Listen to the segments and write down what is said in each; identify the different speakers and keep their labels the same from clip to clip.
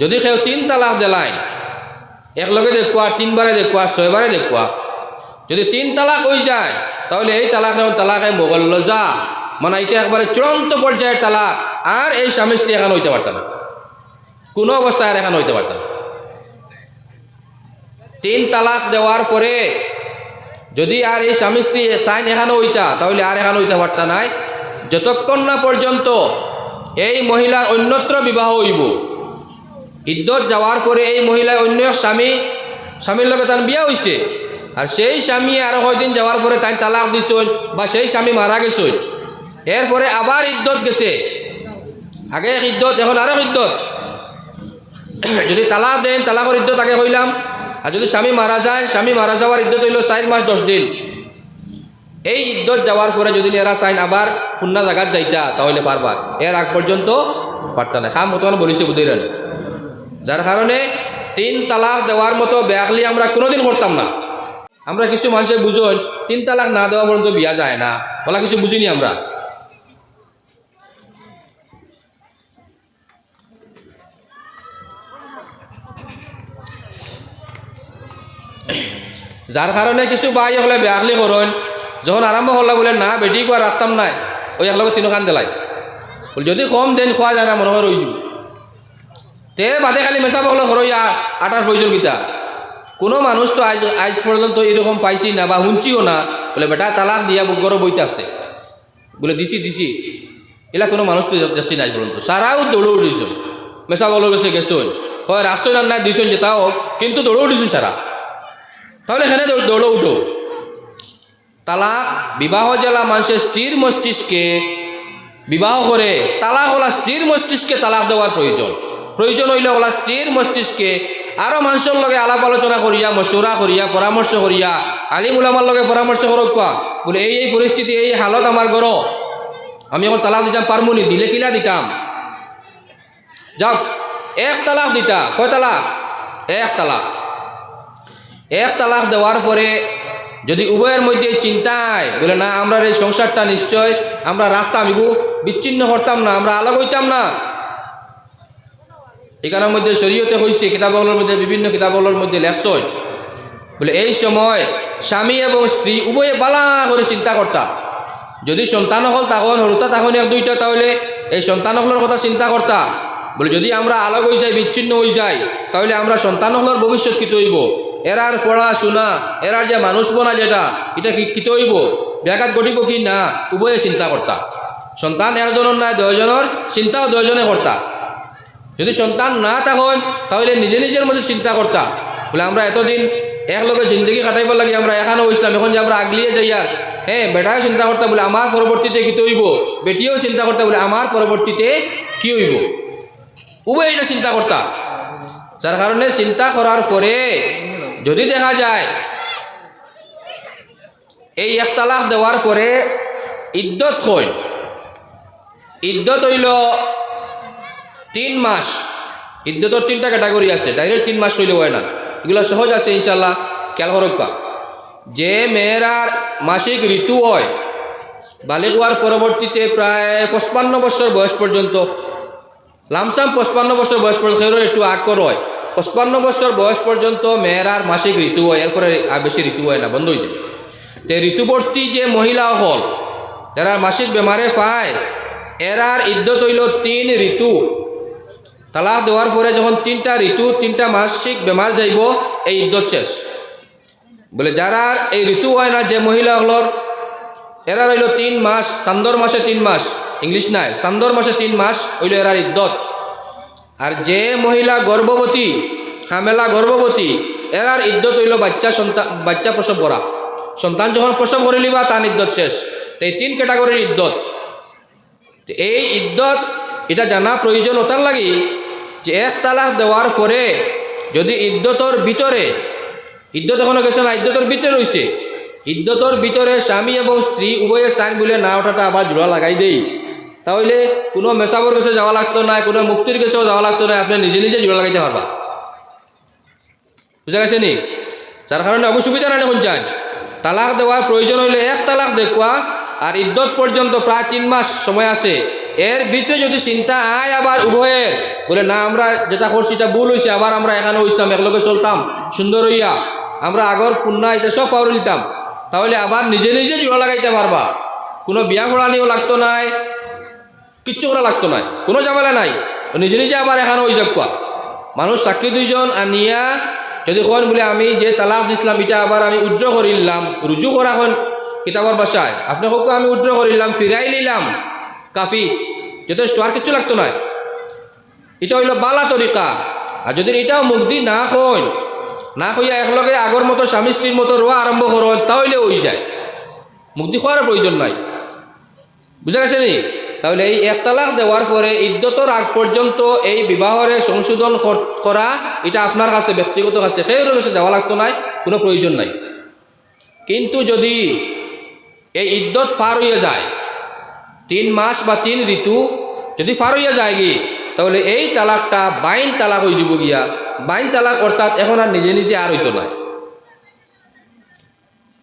Speaker 1: যদি কেউ তিন তালাক দেলাই একলগে দেখুয়া তিনবারে দেখুয়া ছয়বারে দেখুয়া যদি তিন তালাক হয়ে যায়, তাহলে এই তালাক তালাকে মোগল্লজা মানে এটা একবারে চূড়ান্ত পর্যায়ের তালাক। আর এই স্বামী স্ত্রী এখানে হইতে পারত না। কোনো অবস্থায় আর এখানে হইতে পারত না। তিন তালাক দেওয়ার পরে যদি আর এই স্বামী স্ত্রী সাইন এখানে হইতা তাহলে আর এখানে হইতে পারত নাই। যতক্ষণ না পর্যন্ত এই মহিলার অন্যত্র বিবাহ হইব। ইদ্যত যাওয়ার পরে এই মহিলা অন্য স্বামী স্বামীর লগে তার বিয়া হয়েছে আর সেই স্বামী আরও কয়দিন যাওয়ার পরে তাই তালাক দিছই বা সেই স্বামী মারা গেছই এরপরে আবার ইদ্যত গেছে। আগে ইদ্যত এখন আরও ইদ্যত যদি তালাক দেন তালাকর ইদ্যত আগে হইলাম আর যদি স্বামী মারা যায়, স্বামী মারা যাওয়ার ইদ্যত হইল চার মাস, দশ দিন। এই ইদ্যত যাওয়ার পরে যদি এরা চাইন আবার খুন্না জায়গাত যাইতা, তাহলে পারবা এর আগ পর্যন্ত পারতা না খাম মতন বলিছে বুঝিলেন যার কারণে তিন তালাক দেওয়ার মতো ব্যাগলি আমরা কোনোদিন করতাম না। আমরা কিছু মানুষের বুঝুন, তিন তালাক না দেওয়া পর্যন্ত বিয়া যায় না। বলা কিছু বুঝিনি আমরা। যার কারণে কিছু বাই হলে বেয়াকলি করেন, যখন আরম্ভ করলে বলে, না বেটি কোয়া রাখতাম নাই। ওই একলগে তিনখান দেলাই। যদি কম দেন খোয়া যায় না, মনে হয় রইছু তে বাদে খালি মেশা বকলে সরইয়া আটার প্রয়োজন কিতা। কোনো মানুষ তো আজ আজ পর্যন্ত এরকম পাইছি না বা শুনছিও না। বলে, বেটা, তালাক দিয়া গরো বইতে আছে। বলে, দিছি দিছি। এলা কোনো মানুষ তো যাচ্ছি না আজ পর্যন্ত সারাও দৌড়ে উঠিছ মেশা বলো গেছে গেছো হয় রাস্তায় না নাই দিছ যে তাও কিন্তু দৌড়ে উঠিছো সারা তাহলে দৌ- দৌড়ে উঠো। তালাক, বিবাহ জেলা মানুষের স্থির মস্তিষ্কে, বিবাহ করে তালাক হলা স্থির মস্তিষ্কে তালাক দেওয়ার প্রয়োজন প্রয়োজন হইলে হলা স্থির মস্তিষ্কে আরও মানুষের লগে আলাপ আলোচনা করিয়া, মশুরা করিয়া, পরামর্শ করিয়া, আলিম উলামার লগে পরামর্শ করক কোয়া বলে, এই এই পরিস্থিতি এই হালত আমার গর আমি এখন তালাক দিতাম পারমুনি দিলে কিলা দিতাম যাক এক তালাক দিতা কয় তালাক? এক তালাক। এক তালাক দেওয়ার পরে যদি উভয়ের মধ্যে চিন্তায় বলে, না আমরা এই সংসারটা নিশ্চয় আমরা রাখতাম ইগু বিচ্ছিন্ন করতাম না আমরা আলাগ হইতাম না। এখানের মধ্যে শরীয়তে হয়েছে কিতাবগুলোর মধ্যে, বিভিন্ন কিতাবগুলোর মধ্যে লেখছয় বলে এই সময় স্বামী এবং স্ত্রী উভয়ে বালা করে চিন্তা করতাম যদি সন্তান হল তখন হরুতা তখন এক দুইটা, তাহলে এই সন্তান কথা চিন্তা করতা বলে যদি আমরা আলাগ হয়ে যাই বিচ্ছিন্ন হয়ে যাই তাহলে আমরা সন্তান হলের ভবিষ্যৎ কী হইব এরার পড়াশোনা এরার যে মানুষ বনা যেটা এটা কি কী হইব ব্যাঘাত ঘটিব কি না? উভয়ে চিন্তা করতা সন্তান একজনের নাই দশজনের চিন্তাও দশজনে করতা যদি সন্তান না তখন তাহলে নিজে নিজের মধ্যে চিন্তা করতা বলে আমরা এতদিন একলগে জিন্দগি কাটাইব লাগে, আমরা এখানে হইছিলাম এখন যে আমরা আগলিয়ে যাই আর। হ্যাঁ বেটাও চিন্তা করতে বলে আমার পরবর্তীতে কী হইব বেটিও চিন্তা করতে বলে আমার পরবর্তীতে কি হইব? উভয় এটা চিন্তা করতা যার কারণে চিন্তা করার পরে যদি দেখা যায়, এই এক তালাক দেওয়ার পরে ইদ্যত কই ইদ্যত হইল তিন মাস। ইদ্যতর তিনটা ক্যাটাগরি আছে ডাইরেক্ট তিন মাস হইলে হয় না। এগুলো সহজ আছে ইনশাল্লাহ খেয়াল যে মেয়েরার মাসিক ঋতু হয়, বালিক হওয়ার পরবর্তীতে প্রায় পঁচপান্ন বছর বয়স পর্যন্ত, লামসাম পঁচপান্ন বছর বয়স পর্যন্ত একটু আগ কর হয়, পঁচপান্ন বছর বয়স পর্যন্ত মেয়েরার মাসিক ঋতু হয় এরপরে আর বেশি ঋতু হয় না, বন্ধ হয়ে যায়। তো ঋতুবর্তী যে মহিলা হল, যারা মাসিক বেমারে পায়, এরার ইদ্যত হইল তিন ঋতু। তালাক দেওয়ার পরে যখন তিনটা ঋতু, তিনটা মাসিক বেমার যাইব, এই ইদ্যত শেষ। বলে, যারা এই ঋতু হয় না, যে মহিলা হলর, এরা রইল তিন মাস চান্দর মাসে তিন মাস, ইংলিশ নাই চান্দর মাসে তিন মাস হইল এরার ইদ্যত। আর যে মহিলা গর্ভবতী হামেলা গর্ভবতী এরার ইদ্যত হইল বাচ্চা সন্তান, বাচ্চা প্রসব করা। সন্তান যখন প্রসব করে লিবা তার ইদ্যত শেষ। এই তিন ক্যাটাগরির ইদ্যত। এই ইদ্যত, এটা জানা প্রয়োজন ওটার লাগি যে এক তালাক দেওয়ার পরে যদি ইদ্যতর ভিতরে, ইদ্যত এখনও গেছে না, ইদ্যতর ভিতরে রয়েছে, ইদ্যতর ভিতরে স্বামী এবং স্ত্রী উভয়ে সাইন বলে না ওঠাটা আবার জোড়া লাগাই দেই। তাহলে কোনো মেসাবর কাছে যাওয়া লাগতো না, কোনো মুফতির কাছেও যাওয়া লাগতো না, আপনি নিজে নিজে জোড়া লাগাইতে পারবা। বুঝা গেছে নি? যার কারণে অসুবিধা নাই দেখুন চান তালাক দেওয়ার প্রয়োজন হইলে এক তালাক দেখুয়া, আর ইদ্যত পর্যন্ত প্রায় তিন মাস সময় আছে। এর ভিতরে যদি চিন্তা আয় আবার উভয়ের বলে, না, আমরা যেটা করছি, এটা ভুল হয়েছে আবার আমরা এখানে হইতাম একলগে চলতাম। সুন্দর হইয়া, আমরা আগর পুণ্যা এটা সব পাওয়ার নিতাম। তাহলে আবার নিজে নিজে জোড়া লাগাইতে পারবা। কোনো বিয়া পড়ানিও লাগতো নাই, কিচ্ছু করা লাগতো নাই, কোনো ঝামেলা নাই। নিজে নিজে আবার এখানে হয়ে যাক মানুষ সাক্ষী দুইজন আনিয়া যদি কন বলে, আমি যে তালাক দিছিলাম, এটা আবার আমি উদ্র করিলাম রুজু করা হন কিতাবর বাসায়। আপনি হোক আমি উদ্র করিলাম ফিরাই নিলাম। কাফি, যথেষ্ট, আর কিচ্ছু লাগতো নাই। এটা হইল বালা তরিকা। আর যদি এটাও মুগ্ধি না হন না হইয়া একলগে আগর মতো স্বামী স্ত্রীর মতো রোয়া আরম্ভ করন তাহলে ওই যায়। মুক্তি হওয়ার প্রয়োজন নাই। বুঝা গেছে নি? তাহলে এই এক তালাক দেওয়ার পরে ইদ্যতর আগ পর্যন্ত এই বিবাহরে সংশোধন কর- করা, এটা আপনার কাছে, ব্যক্তিগত কাছে সেই কাছে দেওয়া লাগতো নাই, কোনো প্রয়োজন নাই। কিন্তু যদি এই ইদ্যত পার হইয়া যায়, তিন মাস বা তিন ঋতু যদি পার হইয়া যায় কি তাহলে এই তালাকটা বাইন তালাক হয়ে যাব গিয়া। বাইন তালাক অর্থাৎ এখন আর নিজে নিজে আর হইতো না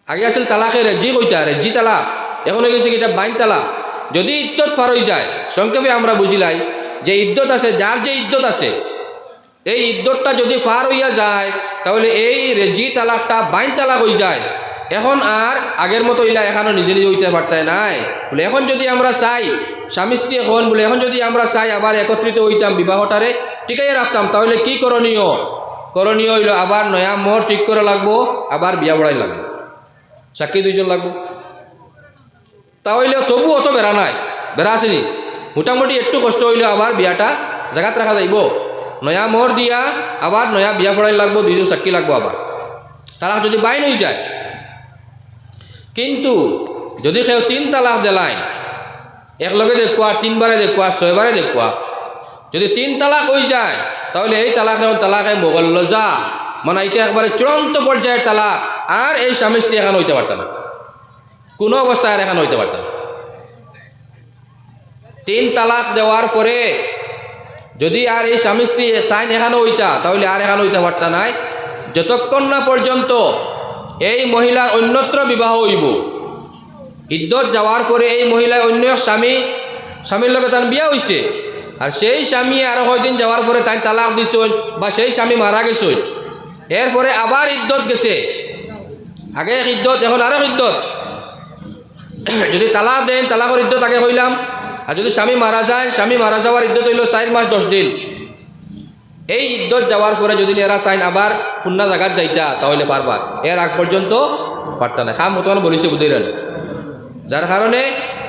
Speaker 1: আগে আসলে তালাকে রেজি কইতা, রেজি তালাক। এখন হয়ে গেছে কি এটা বাইন তালাক। যদি ইদ্যত পার হয়ে যায়, সংক্ষেপে আমরা বুঝিলাই যে ইদ্যত আছে, যার যে ইদ্যত আছে, এই ইদ্যতটা যদি পার হইয়া যায়, তাহলে এই রেজি তালাকটা বাইন তালাক হয়ে যায়। এখন আর আগের মতো ইলা এখনও নিজে নিজে হইতে পারতায় নাই। বলে এখন যদি আমরা চাই স্বামী স্ত্রী এখন বলে, এখন যদি আমরা চাই আবার একত্রিত হইতাম বিবাহটারে টিকাই রাখতাম, তাহলে কি করণীয়? করণীয় হইল আবার নয়া মোর ঠিক করা লাগবো, আবার বিয়া বড়াই লাগবো। সাক্ষী দুইজন লাগবো। তাহলে তবু অত বেড়া নাই, বেড়া আসেনি। মোটামুটি একটু কষ্ট হইলেও আবার বিয়াটা জায়গাত রাখা যাইব। নয়া মোহর দিয়া আবার নয়া বিয়া পড়াই লাগবো, দুইজন সাক্ষী লাগবো আবার। তালাক যদি বাইন হয়ে যায়। কিন্তু যদি কেউ তিন তালাক দেলাইন একলগে দেখুয়া তিনবারে দেখুয়া ছয়বারে দেখুয়া যদি তিন তালাক হয়ে যায়, তাহলে এই তালাক যেমন তালাকে মোগল্লজা মানে এটা একবারে চূড়ান্ত পর্যায়ের তালাক। আর এই স্বামী স্ত্রী এখন হইতে পারত না কোনো অবস্থায় আর এখন হইতে পারত না তিন তালাক দেওয়ার পরে যদি আর এই স্বামী স্ত্রী সাইন এখানে হইতা, তাহলে আর এখানে হইতে পারত নাই। যতক্ষণ না পর্যন্ত এই মহিলা অন্যত্র বিবাহ হইব ইদ্যত যাওয়ার পরে এই মহিলা অন্য স্বামী স্বামীর লগে তার বিয়া হয়েছে আর সেই স্বামী আরও কয়দিন যাওয়ার পরে তাই তালাক দিছ বা সেই স্বামী মারা গেছন এরপরে আবার ইদ্যত গেছে। আগে ইদ্যত এখন আরও ইদ্যত যদি তালাক দেন তালাকর ইদ্যত আগে হইলাম আর যদি স্বামী মারা যায়, স্বামী মারা যাওয়ার ইদ্যত হইল চার মাস দশ দিন। এই ইদ্যত যাওয়ার পরে যদি এরা চাইন আবার খুন্না জায়গাত যাইতা, তাহলে পারবা এর আগ পর্যন্ত পারতা না খাম মতন বলিছে বুঝলেন যার কারণে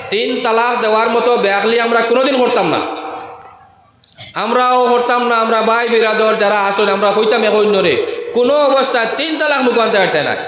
Speaker 1: তিন তালাক দেওয়ার মতো ব্যাগলি আমরা কোনোদিন করতাম না। আমরাও করতাম না, আমরা ভাই বিরাদর যারা আসলে আমরা হইতাম এক অন্যরে। কোনো অবস্থায় তিন তালাক মুখান্তে হাঁটতে নাই।